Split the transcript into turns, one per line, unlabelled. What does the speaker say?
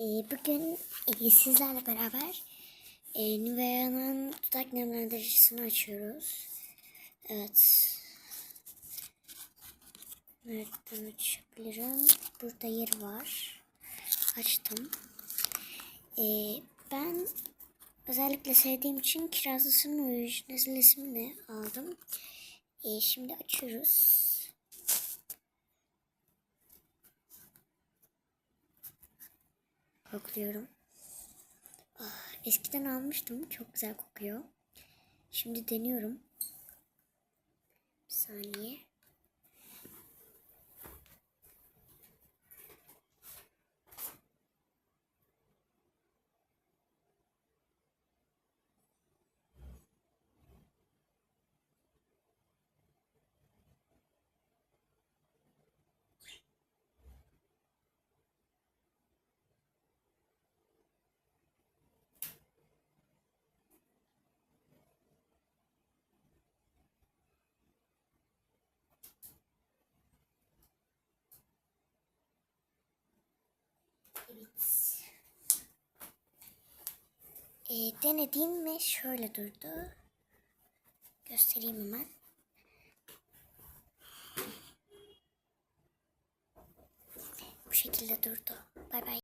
Ee, bugün e, sizlerle beraber e, Nivea'nın dudak nemlendiricisini açıyoruz. Evet. Nereden açabilirim? Burada yer var. Açtım. Ee, ben özellikle sevdiğim için kirazlısının orijinalini aldım. Ee, şimdi açıyoruz. Kokluyorum. Ah, eskiden almıştım. Çok güzel kokuyor. Şimdi deniyorum. Bir saniye. Evet. E, denediğim ve şöyle durdu. Göstereyim hemen. Bu şekilde durdu. Bay bay.